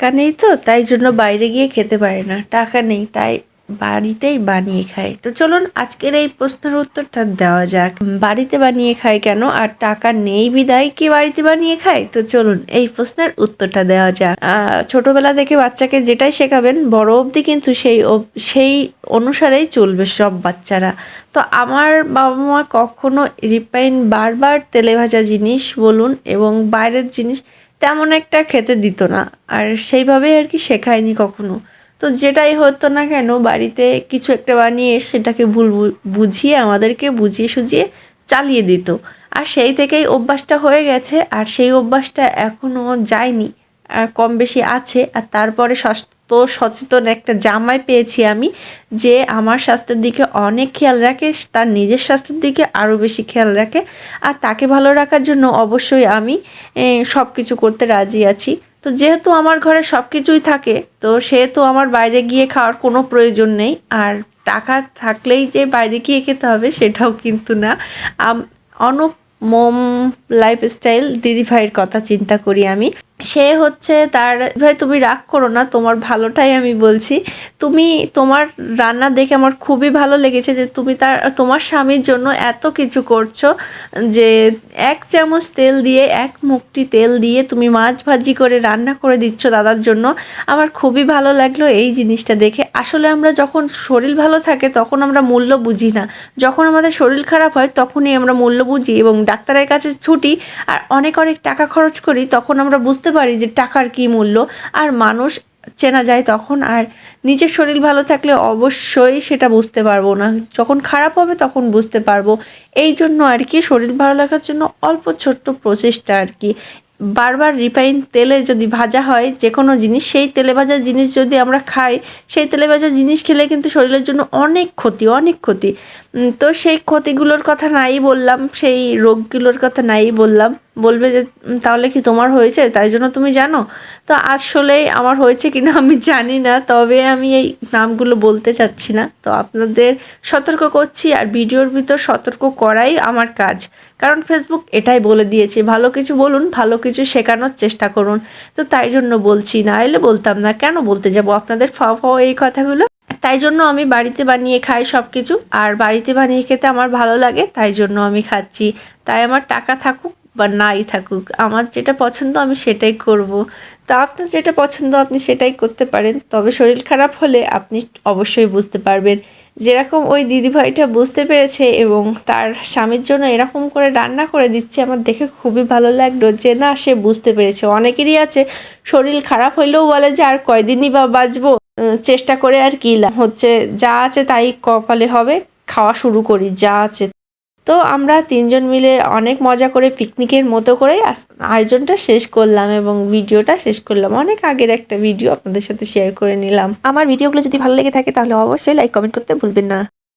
টাকা নেই তো, তাই জন্য বাইরে গিয়ে খেতে পারে না। টাকা নেই, তাই বাড়িতেই বানিয়ে খায়। তো চলুন আজকের এই প্রশ্নের উত্তরটা দেওয়া যাক। বাড়িতে বানিয়ে খায় কেন আর টাকা নেই বিদায় কি বাড়িতে বানিয়ে খায়? তো চলুন এই প্রশ্নের উত্তরটা দেওয়া যাক। ছোটবেলা থেকে বাচ্চাকে যেটাই শেখাবেন, বড় অবধি কিন্তু সেই সেই অনুসারেই চলবে সব বাচ্চারা। তো আমার বাবা মা কখনো রিফাইন বারবার তেলে ভাজা জিনিস বলুন এবং বাইরের জিনিস তেমন একটা খেতে দিত না। আর সেইভাবেই আর কি শেখায়নি কখনো। তো যেটাই হতো না কেন, বাড়িতে কিছু একটা বানিয়ে সেটাকে ভুল বুঝিয়ে আমাদেরকে বুঝিয়ে সুঝিয়ে চালিয়ে দিত। আর সেই থেকেই অভ্যাসটা হয়ে গেছে। আর সেই অভ্যাসটা এখনও যায়নি। কম বেশি আছে। আর তারপরে স্বাস্থ্য সচেতন একটা জামাই পেয়েছি আমি যে আমার স্বাস্থ্যের দিকে অনেক খেয়াল রাখে, তার নিজের স্বাস্থ্যের দিকে আরও বেশি খেয়াল রাখে। আর তাকে ভালো রাখার জন্য অবশ্যই আমি সব কিছু করতে রাজি আছি। তো যেহেতু আমার ঘরে সব কিছুই থাকে, তো সেহেতু আমার বাইরে গিয়ে খাওয়ার কোনো প্রয়োজন নেই। আর টাকা থাকলেই যে বাইরে গিয়ে খেতে হবে সেটাও কিন্তু না। অনুপ মোম লাইফস্টাইল দিদি ভাইয়ের কথা চিন্তা করি আমি। সে হচ্ছে তার, ভাই, তুমি রাগ করো না, তোমার ভালোটাই আমি বলছি। তুমি, তোমার রান্না দেখে আমার খুবই ভালো লেগেছে যে তুমি তার, তোমার স্বামীর জন্য এত কিছু করছ যে এক চামচ তেল দিয়ে, এক মুখটি তেল দিয়ে তুমি মাছ ভাজি করে রান্না করে দিচ্ছ দাদার জন্য। আমার খুবই ভালো লাগল এই জিনিসটা দেখে। আসলে আমরা যখন শরীর ভালো থাকে তখন আমরা মূল্য বুঝি না। যখন আমাদের শরীর খারাপ হয় তখনই আমরা মূল্য বুঝি এবং ডাক্তারের কাছে ছুটি। আর অনেক অনেক টাকা খরচ করি তখন আমরা বুঝতে পারি যে টাকার কী মূল্য। আর মানুষ চেনা যায় তখন, আর নিজের শরীর ভালো থাকলে অবশ্যই সেটা বুঝতে পারব না। যখন খারাপ হবে তখন বুঝতে পারব। এই জন্য আর কি, শরীর ভালো রাখার জন্য অল্প ছোট্ট প্রচেষ্টা আর কি। বারবার রিফাইন তেলে যদি ভাজা হয় যে কোনো জিনিস, সেই তেলে ভাজা জিনিস যদি আমরা খাই, সেই তেলে ভাজা জিনিস খেলে কিন্তু শরীরের জন্য অনেক ক্ষতি অনেক ক্ষতি। তো সেই ক্ষতিগুলোর কথা নাই বললাম, সেই রোগগুলোর কথা নাই বললাম। বলবে যে তাহলে কি তোমার হয়েছে? তাই জন্য তুমি জানো? তো আসলেই আমার হয়েছে কিনা আমি জানি না, তবে আমি এই নামগুলো বলতে চাচ্ছি না। তো আপনাদের সতর্ক করছি আর ভিডিওর ভিতর সতর্ক করাই আমার কাজ। কারণ ফেসবুক এটাই বলে দিয়েছে, ভালো কিছু বলুন, ভালো কিছু শেখানোর চেষ্টা করুন। তো তাই জন্য বলছি, না এলে বলতাম না, কেন বলতে যাব আপনাদের ফাও ফাও এই কথাগুলো? তাই জন্য আমি বাড়িতে বানিয়ে খাই সব কিছু আর বাড়িতে বানিয়ে খেতে আমার ভালো লাগে, তাই জন্য আমি খাচ্ছি। তাই আমার টাকা থাকুক বা নাই থাকুক, আমার যেটা পছন্দ আমি সেটাই করব। তা আপনার যেটা পছন্দ আপনি সেটাই করতে পারেন, তবে শরীর খারাপ হলে আপনি অবশ্যই বুঝতে পারবেন। যেরকম ওই দিদিভাইটা বুঝতে পেরেছে এবং তার স্বামীর জন্য এরকম করে রান্না করে দিচ্ছে, আমার দেখে খুবই ভালো লাগল যে না, সে বুঝতে পেরেছে। অনেকেরই আছে, শরীর খারাপ হইলেও বলে যে আর কয়দিনই বা বাঁচবো চেষ্টা করে আর কি হচ্ছে যা আছে তাই কপালে হবে, খাওয়া শুরু করি, যা আছে তো আমরা তিনজন মিলে অনেক মজা করে পিকনিকের মতো করে আয়োজনটা শেষ করলাম এবং ভিডিওটা শেষ করলাম। অনেক আগের একটা ভিডিও আপনাদের সাথে শেয়ার করে নিলাম। আমার ভিডিওগুলো যদি ভালো লেগে থাকে তাহলে অবশ্যই লাইক কমেন্ট করতে ভুলবেন না।